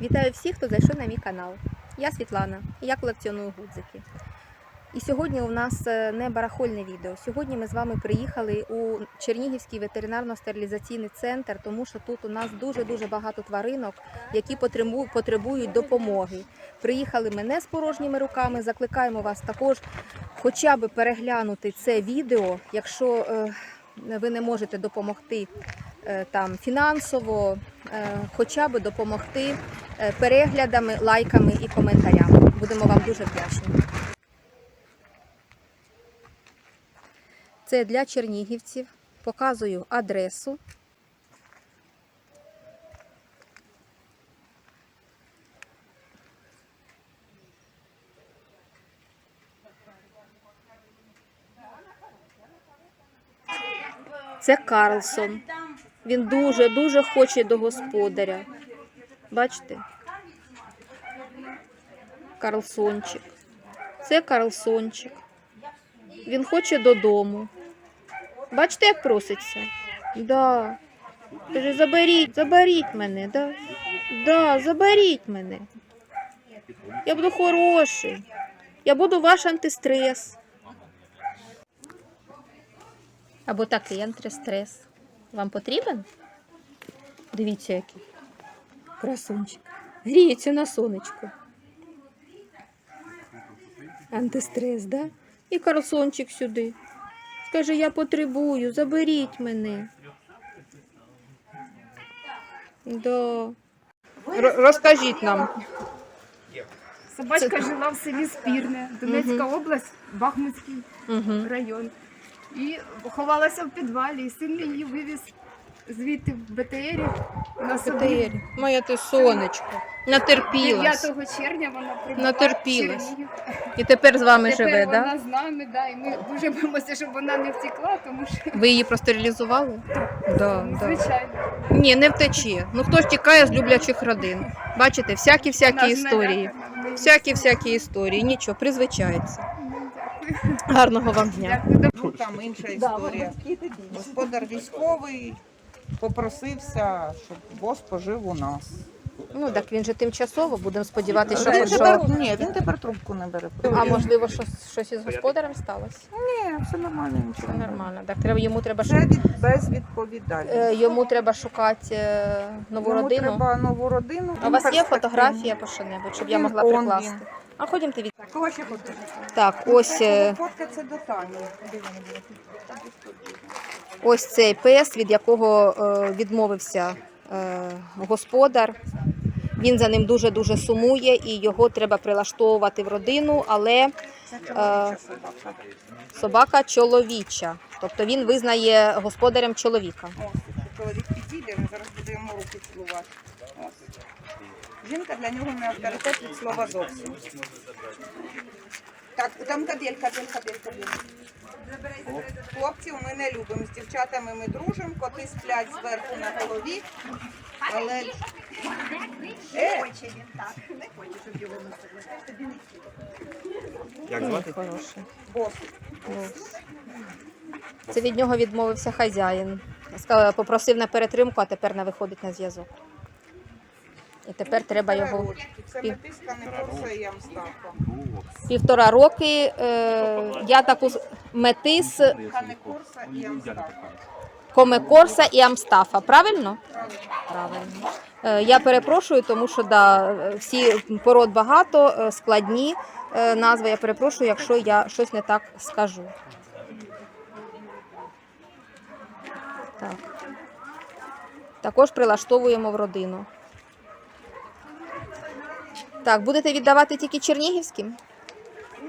Вітаю всіх, хто зайшов на мій канал. Я Світлана, я колекціоную гудзики. І сьогодні у нас е, не барахольне відео. Сьогодні ми з вами приїхали у Чернігівський ветеринарно-стерилізаційний центр, тому що тут у нас дуже-дуже багато тваринок, які потребують допомоги. Приїхали ми не з порожніми руками. Закликаємо вас також хоча б переглянути це відео, якщо е, ви не можете допомогти там фінансово, е, хоча б допомогти е, переглядами, лайками і коментарями. Будемо вам дуже вдячні. Це для чернігівців. Показую адресу. Це Карлсон. Він дуже-дуже хоче до господаря. Бачите? Карлсончик. Це Карлсончик. Він хоче додому. Бачите, як проситься? Да. Каже, заберіть, заберіть мене, да. Да, заберіть мене. Я буду хороший. Я буду ваш антистрес. Або такий антистрес. Вам потрібен? Дивіться, який. Красунчик. Гріється на сонечку. Антистрес, да? І Карлсончик сюди. Скаже, я потребую, заберіть мене. Да. Р- розкажіть нам. Собачка жила в селі Спірне, Донецька область, Бахмутський Угу. район. І ховалася в підвалі, і син її вивіз звідти в БТРі на собі. Моя ти сонечко. Натерпілась. 9 червня вона прибула Натерпілась. Чернігів. І тепер з вами Тепер живе, вона? Да? з нами, да, і ми дуже боїмося, щоб вона не втекла, тому що Ви її простерилізували? Да, ну, да. звичайно. Ні, не втече. Ну хто ж тікає з люблячих родин? Бачите, всякі-всякі вона ж історії. налякана, ми- Всякі-всякі історії. Нічого, призвичається. Гарного вам дня. Дякую. Ну, там інша історія. Господар військовий попросився, щоб бос пожив у нас. Ну так він же тимчасово, будемо сподіватися, що Він тепер, що. ні, він тепер трубку не бере. А можливо, щось, щось із господарем сталося? Ні, все нормально, Все нормально. Так, треба йому треба Це шу- від безвідповідальність. е, йому треба шукати е, нову Йому родину. треба нову родину. А у вас є фотографія по що-небудь, щоб я Він, могла он прикласти? А ходімте від. Кого ще хочеш? Так, ось, е, Фотка це до Тані. ось цей пес, від якого е, відмовився е, господар. Він за ним дуже-дуже сумує і його треба прилаштовувати в родину, але Це Е, чоловіча собака. собака чоловіча. Тобто він визнає господарем чоловіка. Ось, чоловік підійде, він зараз буде йому руки цілувати. Ось. Жінка для нього не авторитет від слова зовсім. Так, там кабель, кабель, кабель, кабель. Хлопців ми не любимо. З дівчатами ми дружимо, коти сплять зверху на голові. Але Не хоче він так. Не хоче, щоб його е, Як звати? Хороший. бос. Це від нього відмовився хазяїн. Сказав, Попросив на перетримку, а тепер не виходить на зв'язок. І тепер треба його. Це метиска, не курса і амставка. півтора роки. Е, я таку метис і амставка. комекорса і амстафа. Правильно? Правильно. Е, я перепрошую, тому що да, всі пород багато, е, складні е, назви. Я перепрошую, якщо я щось не так скажу. Так. Також прилаштовуємо в родину. Так, будете віддавати тільки чернігівським?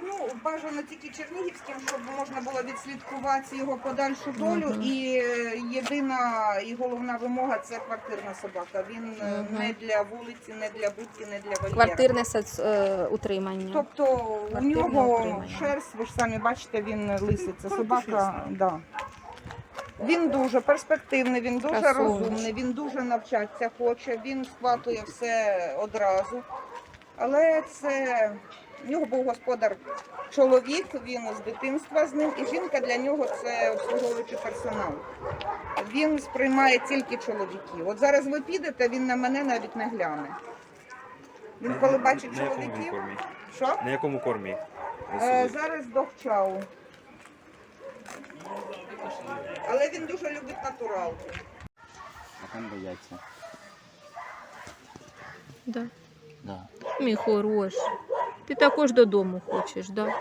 Ну, бажано тільки чернігівським, щоб можна було відслідкувати його подальшу долю. І е, єдина і головна вимога це квартирна собака. Він е, Мгм. не для вулиці, не для будки, не для вольєра. Квартирне соц- е, утримання. Тобто у Квартирне нього утримання. шерсть, ви ж самі бачите, він лисий. Це собака. Да. Він дуже перспективний, він дуже Красунчик. розумний, він дуже навчатися хоче, він схватує все одразу. Але це в нього був господар чоловік, він з дитинства з ним, і жінка для нього це обслуговуючий персонал. Він сприймає тільки чоловіків. От зараз ви підете, він на мене навіть не гляне. Він коли бачить на якому він чоловіків, кормі? що? На якому кормі? Е, зараз дохчау. Але він дуже любить натурал. А там бояться. Да. Да. Мій хороший. Ти також додому хочеш, да?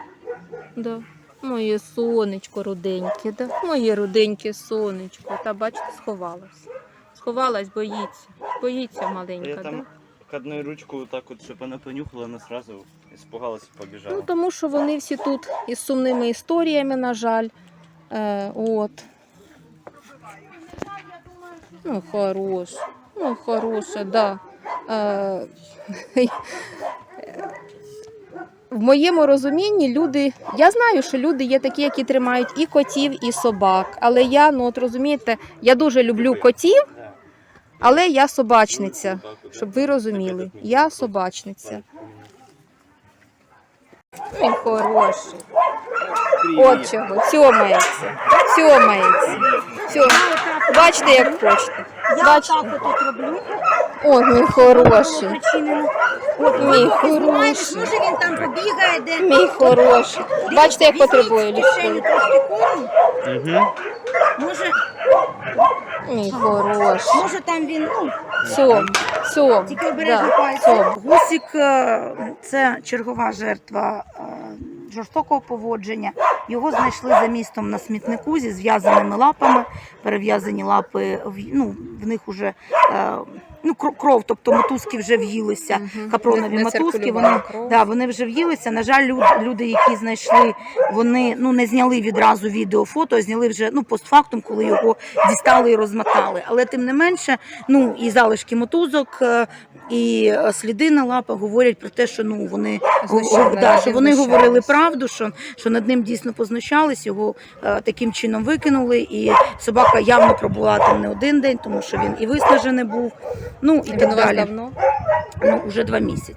Да. Моє сонечко руденьке, да? Моє руденьке сонечко. Та бачите, сховалась. Сховалась, боїться. Боїться Я маленька, да? там к одной ручку так от, щоб вона понюхала, вона сразу испугалась і побіжала. Ну, тому що вони всі тут із сумними історіями, на жаль. Е, от. Ну, хорош. Ну, хороша, да. Е, в моєму розумінні люди. Я знаю, що люди є такі, які тримають і котів, і собак. Але я, ну от розумієте, я дуже люблю котів, але я собачниця. Щоб ви розуміли, я собачниця. Він хороший. От чого, цьомається, цьомається. Цьом. Бачите, як хочете. Бачите? тут роблю. О, мій хороший. Мій Знаєш, хороший. може він там побігає, де Мій хороший. Бачите, як потребує трошки корму. Угу. Може, Мій хороший. може там він, ну, цьом. тільки обережно Да, пальцем. Гусік е, це чергова жертва е, жорстокого поводження. Його знайшли за містом на смітнику зі зв'язаними лапами. Перев'язані лапи в- ну, в них уже е, ну, кров, тобто мотузки вже в'їлися. Мгм. Капронові Не мотузки, вони, кров. да, вони вже в'їлися. На жаль, люд, люди, які знайшли, вони ну, не зняли відразу відео, фото, а зняли вже ну, постфактум, коли його дістали і розмотали. Але тим не менше, ну і залишки мотузок, е, і е, сліди на лапах говорять про те, що ну вони Знущали, да, що вони знущались. говорили правду, що, що над ним дійсно познущались, його е, таким чином викинули, і собака явно пробула там не один день, тому що він і виснажений був. Ну і Він так далі. давно? Ну, уже два місяці.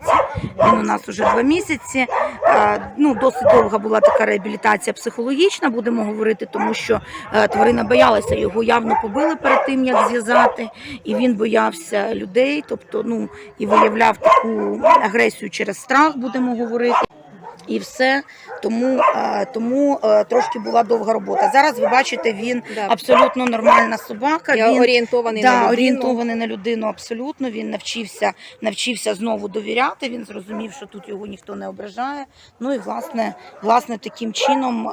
Він у нас уже два місяці. Е, Ну, досить довга була така реабілітація психологічна, будемо говорити, тому що е, тварина боялася, його явно побили перед тим, як зв'язати, і він боявся людей, тобто, ну, і виявляв таку агресію через страх, будемо говорити. І все, тому, тому трошки була довга робота. Зараз ви бачите, він Да. абсолютно нормальна собака. Я він орієнтований да, на людину. орієнтований на людину абсолютно. Він навчився, навчився знову довіряти. Він зрозумів, що тут його ніхто не ображає. Ну і власне, власне таким чином.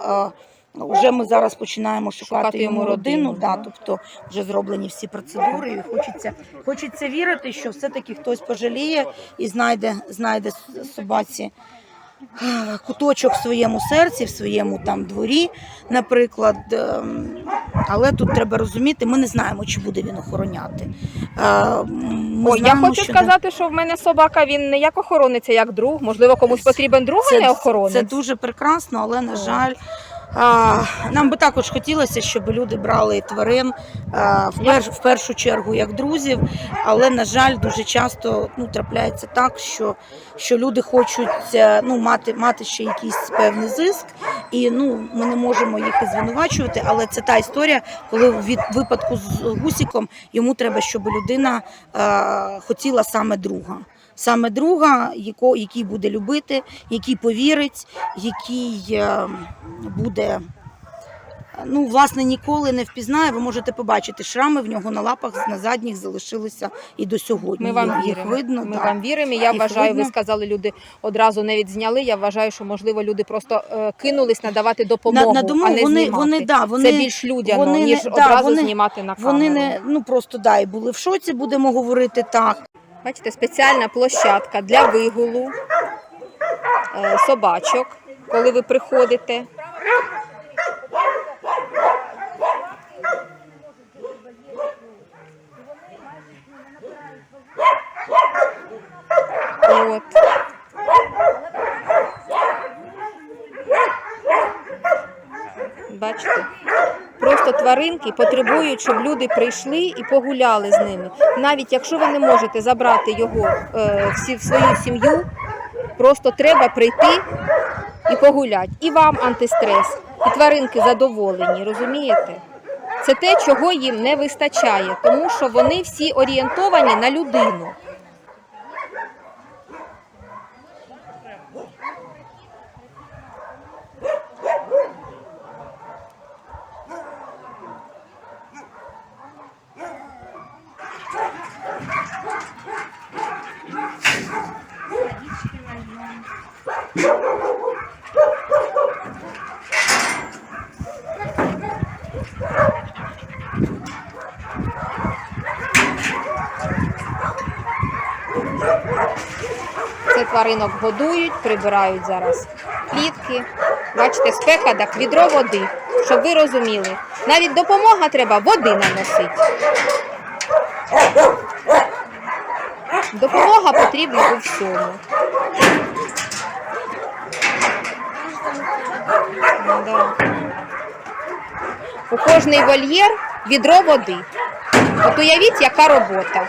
Вже ми зараз починаємо шукати, Шукати йому родину, родину, да, да. тобто вже зроблені всі процедури. І хочеться, хочеться вірити, що все-таки хтось пожаліє і знайде, знайде собаці куточок в своєму серці, в своєму там дворі, наприклад. Ем, Але тут треба розуміти, ми не знаємо, чи буде він охороняти. Е, Ми Ой, я хочу що сказати, що в мене собака він не як охоронець, як друг. Можливо, комусь потрібен друг, а не охоронець. Це дуже прекрасно, але на жаль. Нам би також хотілося, щоб люди брали тварин в, перш, в першу чергу як друзів, але на жаль, дуже часто ну, трапляється так, що, що люди хочуть е, ну, мати, мати ще якийсь певний зиск, і ну, ми не можемо їх і звинувачувати. Але це та історія, коли в випадку з гусіком йому треба, щоб людина е, хотіла саме друга. Саме друга, яко, який буде любити, який повірить, який е, буде. Ну, власне, ніколи не впізнає. Ви можете побачити шрами в нього на лапах на задніх залишилися і до сьогодні. Ми вам Їх- віримо. видно. Ми да. вам віримо. Я Їх вважаю, ви сказали, люди одразу не відзняли. Я вважаю, що можливо люди просто е, кинулись надавати допомогу, на, на допомогу а не вони, знімати. вони, да, вони, Це більш людяно, вони ніж да, одразу вони- знімати на камеру. вони не ну просто да, і були в шоці, будемо говорити так. Бачите, спеціальна площадка для вигулу е, собачок, коли ви приходите. От. Бачите? Просто тваринки потребують, щоб люди прийшли і погуляли з ними. Навіть якщо ви не можете забрати його е, всі в свою сім'ю, просто треба прийти і погуляти. І вам антистрес, і тваринки задоволені, розумієте? Це те, чого їм не вистачає, тому що вони всі орієнтовані на людину. Це тваринок годують, прибирають зараз клітки. Бачите, спека, так відро води, щоб ви розуміли. Навіть допомога треба води наносити. Допомога потрібна у всьому. Да. У кожний вольєр відро води. От уявіть, яка робота.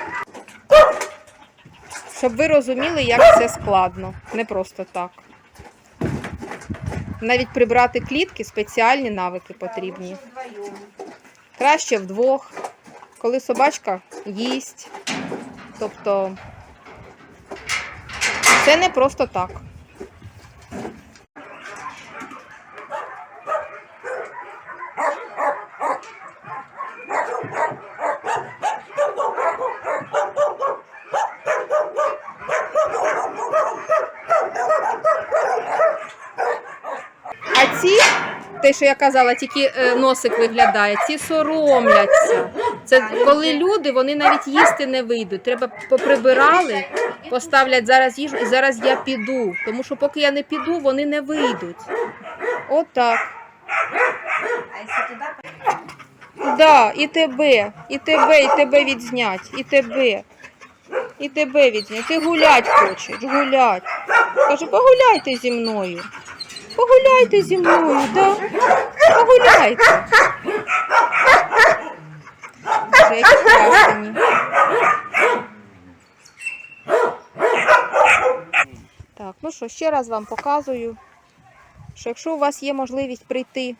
Щоб ви розуміли, як це складно. Не просто так. Навіть прибрати клітки спеціальні навики потрібні. Краще вдвох, коли собачка їсть. Тобто це не просто так. А ці, що я казала, тільки е, носик виглядає, ці соромляться. Це коли люди, вони навіть їсти не вийдуть. Треба поприбирали, поставлять зараз їжу, і зараз я піду. Тому що поки я не піду, вони не вийдуть. Отак. Да, і тебе, і тебе, і тебе відзнять, і тебе. І тебе відзнять. Ти гулять хочеш, гулять. Каже, погуляйте зі мною. Погуляйте зі мною, да? Погуляйте. Які красені. Так, ну що, ще раз вам показую, що якщо у вас є можливість прийти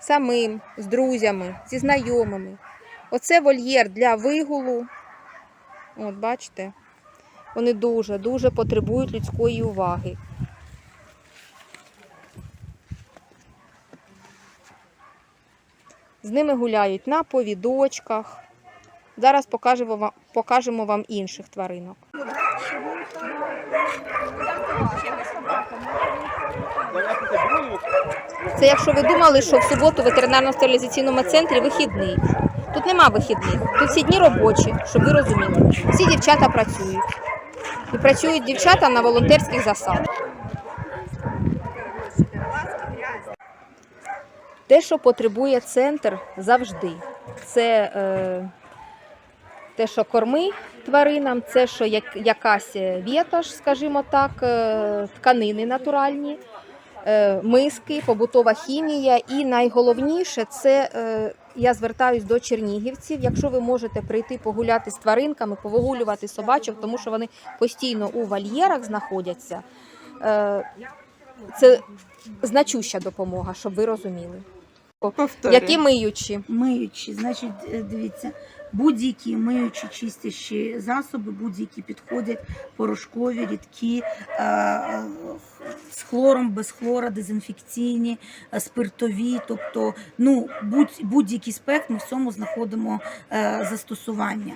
самим, з друзями, зі знайомими, оце вольєр для вигулу. От, бачите, вони дуже, дуже потребують людської уваги. З ними гуляють на повідочках. Зараз покажемо вам, покажемо вам інших тваринок. Це якщо ви думали, що в суботу в ветеринарно-стерилізаційному центрі вихідний. Тут нема вихідних. Тут всі дні робочі, щоб ви розуміли. Всі дівчата працюють. І працюють дівчата на волонтерських засадах. Те, що потребує центр завжди, це е, те, що корми тваринам, це що як, якась вєтаж, скажімо так, е, тканини натуральні, е, миски, побутова хімія. І найголовніше це е, я звертаюсь до чернігівців. Якщо ви можете прийти погуляти з тваринками, повигулювати собачок, тому що вони постійно у вольєрах знаходяться. Е, це значуща допомога, щоб ви розуміли. Які миючі? Миючі, значить, е, дивіться, будь-які миючі чистящі засоби, будь-які підходять, порошкові, рідкі, е, з хлором, без хлора, дезінфекційні, е, спиртові, тобто ну, будь, будь-який спект ми в цьому знаходимо застосування.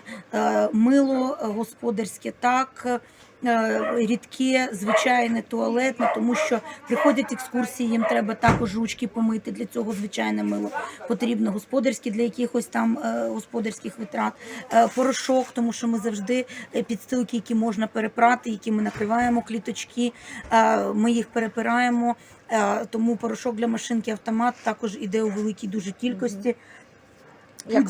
Мило господарське так. Е, Рідке, звичайне, туалетне, тому що приходять екскурсії, їм треба також ручки помити. Для цього звичайне мило потрібно господарське для якихось там е, господарських витрат, Е, порошок, тому що ми завжди підстилки, які можна перепрати, які ми накриваємо кліточки, ми їх перепираємо. Тому порошок для машинки автомат також іде у великій дуже кількості. Як-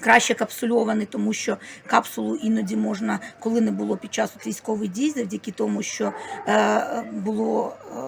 краще капсульований, тому що капсулу іноді можна, коли не було під час військових дій, завдяки тому, що е, було. Е,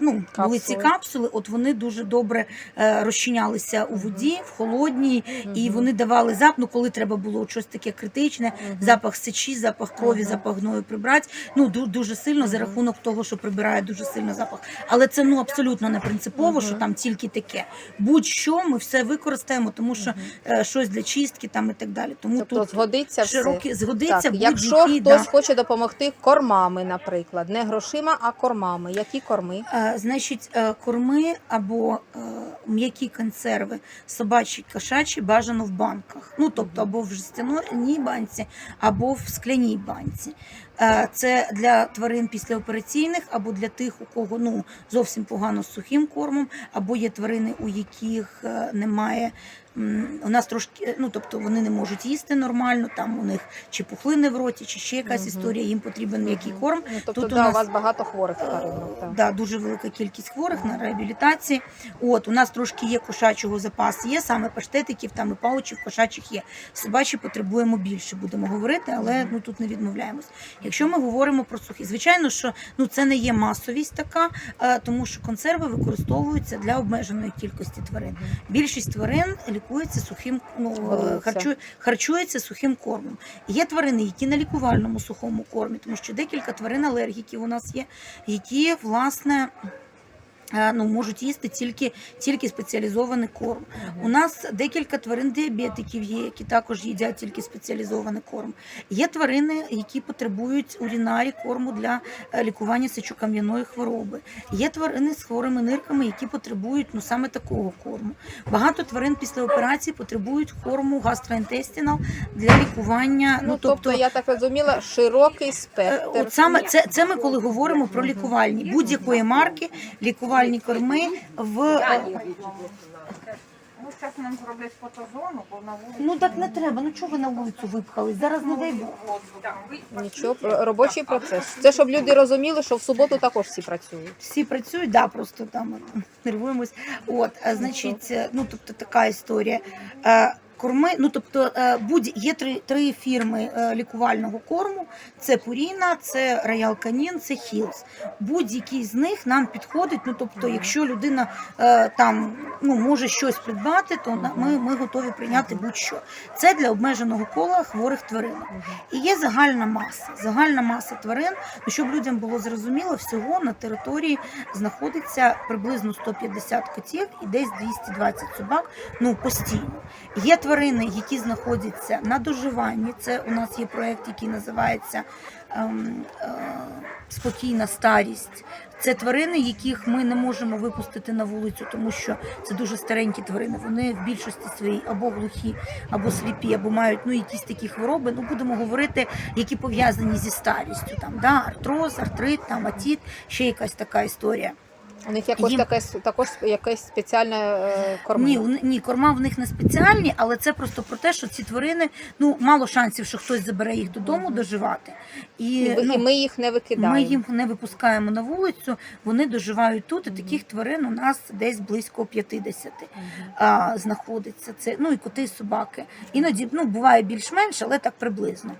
Ну, були ці Капсули. капсули, от вони дуже добре е, розчинялися у воді, в холодній, і вони давали запах, ну коли треба було щось таке критичне, запах сечі, запах крові, Мгм. запах гною прибрати. Ну дуже сильно за рахунок того, що прибирає дуже сильно запах. Але це ну абсолютно не принципово, що там тільки таке. Будь-що ми все використаємо, тому що е, щось для чистки там і так далі. Тому Тобто тут згодиться все. згодиться Так, якщо хтось Да. хоче допомогти кормами, наприклад, не грошима, а кормами. Які корми? А, Значить, е, корми або е, м'які консерви, собачі, кошачі бажано в банках. Ну, тобто або в жестяній банці, або в скляній банці. Е, Це для тварин післяопераційних, або для тих, у кого ну, зовсім погано з сухим кормом, або є тварини, у яких е, немає у нас трошки, ну тобто вони не можуть їсти нормально, там у них чи пухлини в роті, чи ще якась Мгм. історія, їм потрібен м'який корм. Ну, тобто, Тут у да, у, нас- вас багато хворих тваринок. Так. Да, дуже велика кількість хворих на реабілітації. От у нас трошки є кошачого запасу, є саме паштетиків, там і паучів кошачих є. Собачі потребуємо більше, будемо говорити, але ну тут не відмовляємось. Якщо ми говоримо про сухі, звичайно, що ну це не є масовість така, е, тому що консерви використовуються для обмеженої кількості тварин. Більшість тварин лікується сухим, ну е, харчу, харчується сухим кормом. Є тварини, які на лікувальному сухому кормі, тому що декілька тварин алергіків у нас є, які власне. Е, Ну, можуть їсти тільки, тільки спеціалізований корм. У нас декілька тварин діабетиків є, які також їдять тільки спеціалізований корм. Є тварини, які потребують урінарі корму для е, лікування сечокам'яної хвороби. Є тварини з хворими нирками, які потребують ну саме такого корму. Багато тварин після операції потребують корму гастроінтестінал для лікування. Ну, тобто, я так розуміла, широкий Е, спектр. От саме це, це ми коли говоримо про лікувальні будь-якої марки, лікувальні корми в е, Ну, зараз нам зроблять фотозону, бо на вулиці. ну так не треба. Ну чого ви на вулицю випхались? Зараз не дай Бог. Нічого, про- робочий процес. Це щоб люди розуміли, що в суботу також всі працюють. Всі працюють, да, просто там нервуємось. От, а, значить, е, ну тобто така історія. Е, Корми, ну тобто е, будь є три, три фірми е, лікувального корму: це Пуріна, це Роял Канін, це Хілс. Будь-який з них нам підходить. Ну тобто, якщо людина е, там ну може щось придбати, то ми, ми готові прийняти будь-що. Це для обмеженого кола хворих тварин. І є загальна маса. Загальна маса тварин. Ну, щоб людям було зрозуміло, всього на території знаходиться приблизно 150 котів і десь 220 собак. Ну постійно. Є тварини, які знаходяться на доживанні. Це у нас є проект, який називається ем, е, Спокійна старість. Це тварини, яких ми не можемо випустити на вулицю, тому що це дуже старенькі тварини. Вони в більшості своїй або глухі, або сліпі, або мають ну якісь такі хвороби. Ну будемо говорити, які пов'язані зі старістю. Там да, артроз, артрит, там атіт, ще якась така історія. У них якось Їм- таке, також якесь спеціальне е, корма. Ні, ні, корма в них не спеціальні, але це просто про те, що ці тварини ну мало шансів, що хтось забере їх додому доживати. І, і, ну, і ми їх не викидаємо. Ми їх не випускаємо на вулицю, вони доживають тут. І таких тварин у нас десь близько 50 а, знаходиться. Це ну і коти, і собаки. Іноді ну буває більш-менш, але так приблизно.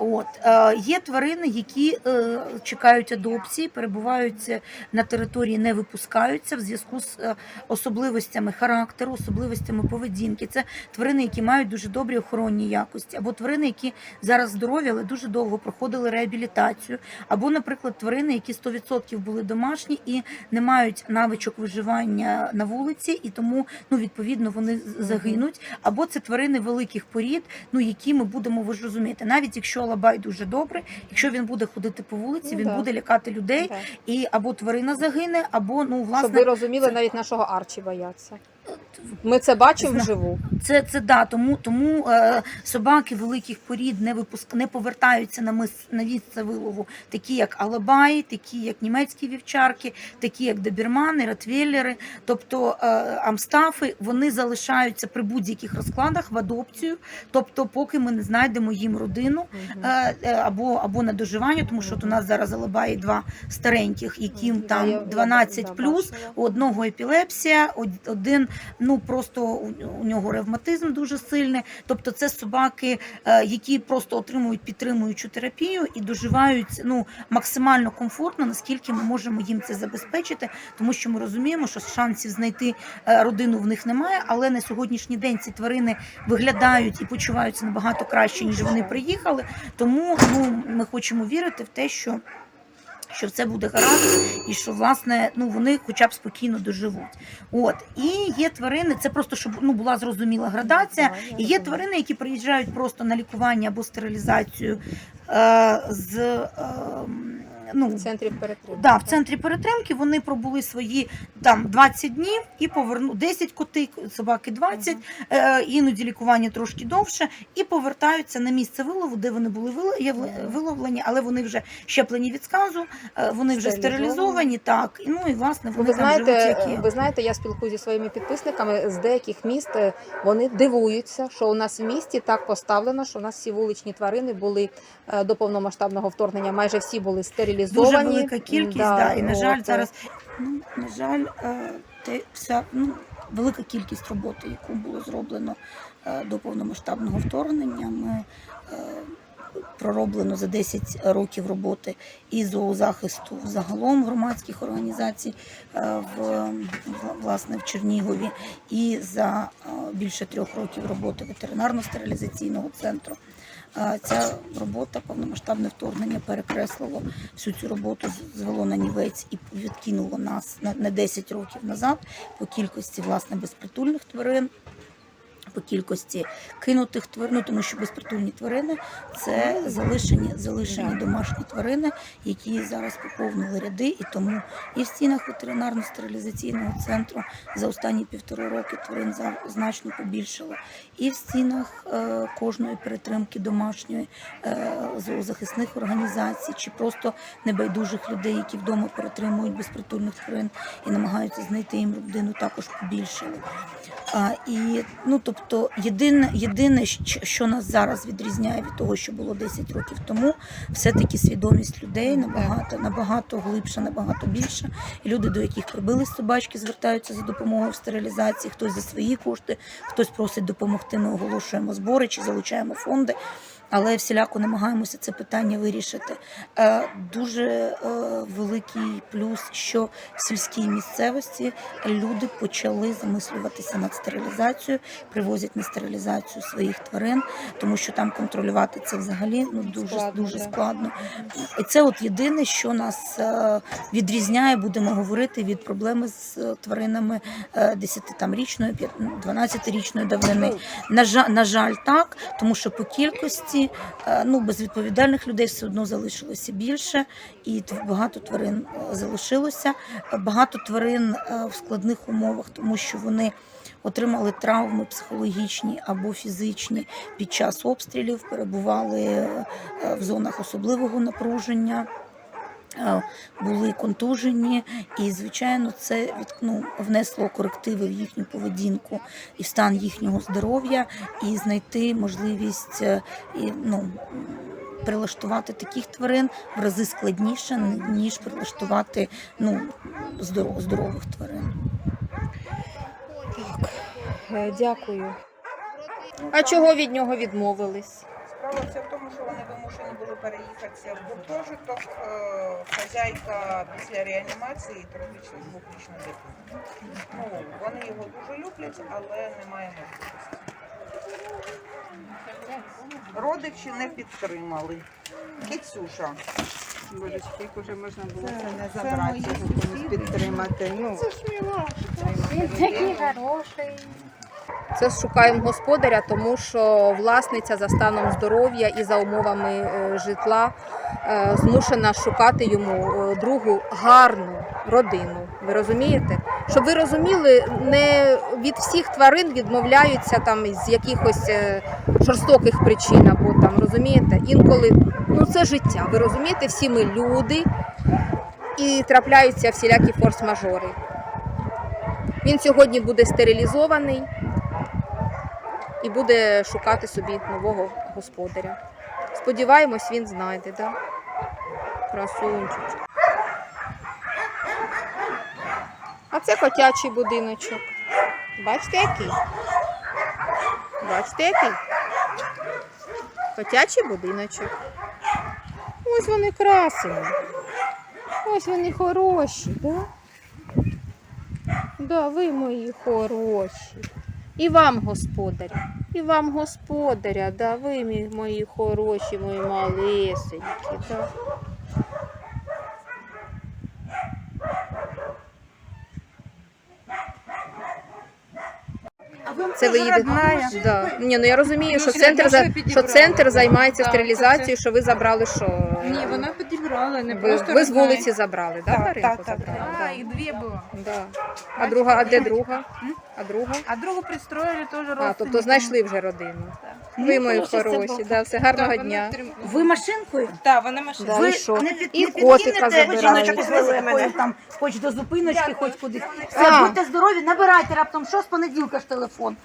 От е, є тварини, які е, чекають адопції, перебувають на території, не випускаються в зв'язку з е, особливостями характеру, особливостями поведінки. Це тварини, які мають дуже добрі охоронні якості, або тварини, які зараз здорові, але дуже довго проходили реабілітацію, або, наприклад, тварини, які 100% були домашні і не мають навичок виживання на вулиці, і тому ну відповідно вони загинуть. Або це тварини великих порід, ну які ми будемо ви ж розумієте, навіть якщо лабай дуже добре, якщо він буде ходити по вулиці, Ну він да. буде лякати людей, да. і або тварина загине, або ну Щоб власне ви розуміли, це- навіть нашого Арчі бояться. Ми це бачимо вживу. Це, це да, тому, тому е, собаки великих порід не випуск не повертаються на мис на місце вилову, такі як алабаї, такі як німецькі вівчарки, такі як добірмани, ротвейлери, тобто е, амстафи, вони залишаються при будь-яких розкладах в адопцію, тобто, поки ми не знайдемо їм родину е, е, або, або на доживання, тому що от у нас зараз алабаї два стареньких, яким там 12 плюс. У одного епілепсія, од- один ну просто у, нього ревматизм дуже сильний. Тобто, це собаки, е, які просто отримують підтримуючу терапію і доживають ну максимально комфортно, наскільки ми можемо їм це забезпечити, тому що ми розуміємо, що шансів знайти е, родину в них немає. Але на сьогоднішній день ці тварини виглядають і почуваються набагато краще ніж вони приїхали. Тому ну ми хочемо вірити в те, що. Що все буде гаразд, і що власне ну вони хоча б спокійно доживуть. От і є тварини, це просто щоб ну була зрозуміла градація. І є тварини, які приїжджають просто на лікування або стерилізацію е, з е, ну, В центрі перетримки. Да, в центрі перетримки вони пробули свої там 20 днів і поверну 10 коти, собаки 20, е, іноді лікування трошки довше, і повертаються на місце вилову, де вони були виловлені, але вони вже щеплені від сказу, е, вони вже Стерилізовані. Так, ну і власне вони ви там живуть знаєте, як є. ви знаєте, я спілкуюся зі своїми підписниками з деяких міст. е, Вони дивуються, що у нас в місті так поставлено, що у нас всі вуличні тварини були е, до повномасштабного вторгнення. Майже всі були стерилізовані. Дуже велика кількість, да, і на жаль, от, зараз ну на жаль, е, те вся ну велика кількість роботи, яку було зроблено е, до повномасштабного вторгнення. Ми е, пророблено за 10 років роботи і зоозахисту загалом громадських організацій е, в власне в Чернігові, і за е, більше трьох років роботи ветеринарно-стерилізаційного центру. Ця робота, повномасштабне вторгнення перекреслило всю цю роботу, звело на нівець і відкинуло нас на, на 10 років назад по кількості власне безпритульних тварин. По кількості кинутих тварин, ну, тому що безпритульні тварини це залишені, залишені домашні тварини, які зараз поповнили ряди, і тому і в стінах ветеринарно-стерилізаційного центру за останні півтори роки тварин за- значно побільшало, і в стінах е, кожної перетримки домашньої е, зоозахисних організацій, чи просто небайдужих людей, які вдома перетримують безпритульних тварин і намагаються знайти їм родину, також побільшало. А, і ну тобто, єдине, єдине, що нас зараз відрізняє від того, що було 10 років тому, все-таки свідомість людей набагато, набагато глибша, набагато більша. І люди, до яких прибились собачки, звертаються за допомогою в стерилізації, хтось за свої кошти, хтось просить допомогти. Ми оголошуємо збори чи залучаємо фонди. Але всіляко намагаємося це питання вирішити. Е, дуже е, великий плюс, що в сільській місцевості люди почали замислюватися над стерилізацією, привозять на стерилізацію своїх тварин, тому що там контролювати це взагалі ну дуже Складно, дуже складно. І це от єдине, що нас е, відрізняє, будемо говорити, від проблеми з тваринами 10 там річної, 12-річної давнини. На жаль, на жаль, так, тому що по кількості е, ну, безвідповідальних людей все одно залишилося більше, і багато тварин е, залишилося. Багато тварин е, в складних умовах, тому що вони отримали травми психологічні або фізичні під час обстрілів, перебували в зонах особливого напруження. Були контужені, і звичайно, це ну, внесло корективи в їхню поведінку і в стан їхнього здоров'я, і знайти можливість е, ну, прилаштувати таких тварин в рази складніше, ніж прилаштувати ну, здоров- здорових тварин. Е, Дякую. А чого від нього відмовились? Справа вся в тому, що вони вимушені були переїхатися в гуртожиток. Е, Хазяйка після реанімації трьохрічна двохрічна дитина. Ну, вони його дуже люблять, але немає можливості. Родичі не підтримали. Кицюша. Боже, скільки вже можна було Це- це не це забрати, комусь підтримати. Ну, Він такий хороший. Це шукаємо господаря, тому що власниця за станом здоров'я і за умовами е, житла е, змушена шукати йому е, другу гарну родину. Ви розумієте? Щоб ви розуміли, не від всіх тварин відмовляються там з якихось жорстоких причин або там розумієте, інколи ну це життя. Ви розумієте, всі ми люди і трапляються всілякі форс-мажори. Він сьогодні буде стерилізований і буде шукати собі нового господаря. Сподіваємось, він знайде, да? Красунчик. А це котячий будиночок. Бачите, який? Бачите, який? Котячий будиночок. Ось вони красені. Ось вони хороші, да? Да, ви мої хороші. І вам господаря. І вам господаря, да, ви мі- мої хороші, мої малесенькі, да. Це ви їдете. Да. Ні, ну я розумію, Ну, що центр за що центр займається стерилізацією, що ви забрали що? Ні, вона підібрала, не ви, просто ви з вулиці забрали, да, Так, тваринку так, так, забрали? А, і дві було. Да. Да. А друга, а де друга? А другу? А другу пристроїли теж А, тобто знайшли вже родину. Ви мої хороші, да, все гарного дня. Ви машинкою? Так, вони машинкою. Да, Ви і що? не під, І не котика підкинете, забирають. жіночок з великою, там, хоч до зупиночки, хоч кудись. Все, А. будьте здорові, набирайте раптом, що з понеділка ж телефон.